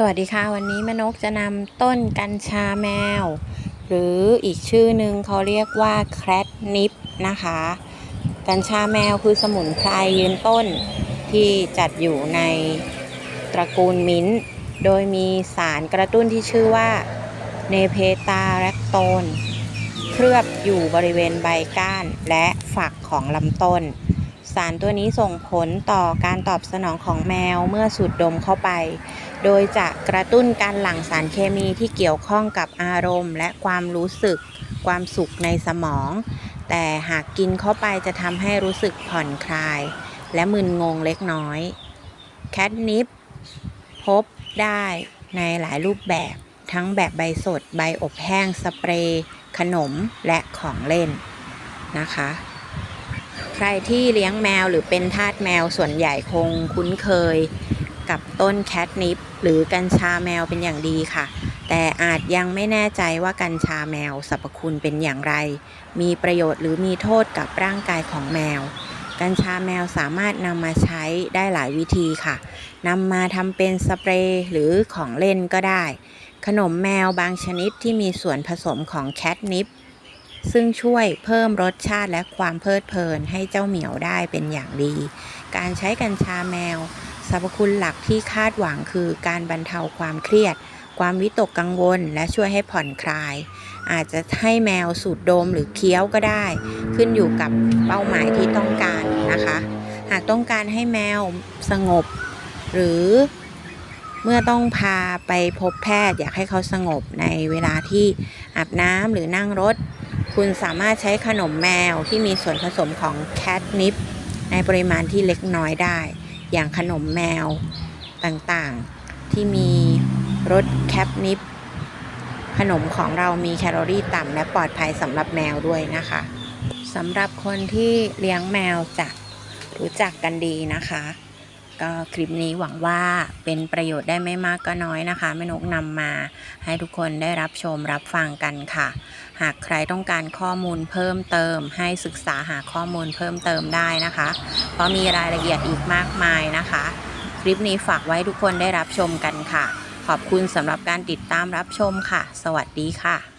สวัสดีค่ะ วันนี้มนกจะนำต้นกัญชาแมว หรืออีกชื่อหนึ่งเขาเรียกว่าแครดนิปนะคะ กัญชาแมวคือสมุนไพรยืนต้นที่จัดอยู่ในตระกูลมิ้นโดยมีสารกระตุ้นที่ชื่อว่าเนเพตาแรคโตน เคลือบอยู่บริเวณใบก้านและฝักของลำต้น สารตัวนี้ส่งผลต่อการตอบสนองของแมวเมื่อสูดดมเข้าไป โดยจะกระตุ้นการหลั่งสารเคมีที่เกี่ยวข้องกับอารมณ์ และความรู้สึก ความสุขในสมอง แต่หากกินเข้าไปจะทำให้รู้สึกผ่อนคลาย และมึนงงเล็กน้อย แคทนิปพบได้ในหลายรูปแบบทั้งแบบใบสด ใบอบแห้ง สเปรย์ ขนมและของเล่นนะคะ ใครที่เลี้ยงแมวหรือเป็นทาสแมวส่วนใหญ่คงคุ้นเคยกับต้นแคทนิปหรือกัญชาแมวเป็นอย่างดีค่ะ แต่อาจยังไม่แน่ใจว่ากัญชาแมวสรรพคุณเป็นอย่างไร มีประโยชน์หรือมีโทษกับร่างกายของแมว กัญชาแมวสามารถนำมาใช้ได้หลายวิธีค่ะนำมาทำเป็นสเปรย์หรือของเล่นก็ได้ ขนมแมวบางชนิดที่มีส่วนผสมของแคทนิป ซึ่งช่วยเพิ่มรสชาติและความเพลิดเพลินให้เจ้าเหมียวได้เป็นอย่างดี การใช้กัญชาแมวสรรพคุณหลักที่คาดหวังคือการบรรเทาความเครียด ความวิตกกังวล และช่วยให้ผ่อนคลาย อาจจะให้แมวสูดดมหรือเคี้ยวก็ได้ ขึ้นอยู่กับเป้าหมายที่ต้องการนะคะ หากต้องการให้แมวสงบ หรือเมื่อต้องพาไปพบแพทย์อยากให้เขาสงบในเวลาที่อาบน้ำหรือนั่งรถ คุณสามารถใช้ขนมแมวที่มีส่วนผสมของแคทนิปในปริมาณที่เล็กน้อยได้ อย่างขนมแมวต่างๆ ที่มีรสแคปนิปขนมของเรามีแคลอรี่ต่ำและปลอดภัยสำหรับแมวด้วยนะคะสำหรับคนที่เลี้ยงแมวจะรู้จักกันดีนะคะ ก็คลิปนี้หวังว่าเป็นประโยชน์ได้ไม่มากก็น้อยนะคะแม่นกนำมาให้ทุกคนได้รับชมรับฟังกันค่ะ หากใครต้องการข้อมูลเพิ่มเติม ให้ศึกษาหาข้อมูลเพิ่มเติมได้นะคะ เพราะมีรายละเอียดอีกมากมายนะคะ คลิปนี้ฝากไว้ทุกคนได้รับชมกันค่ะ ขอบคุณสำหรับการติดตามรับชมค่ะ สวัสดีค่ะ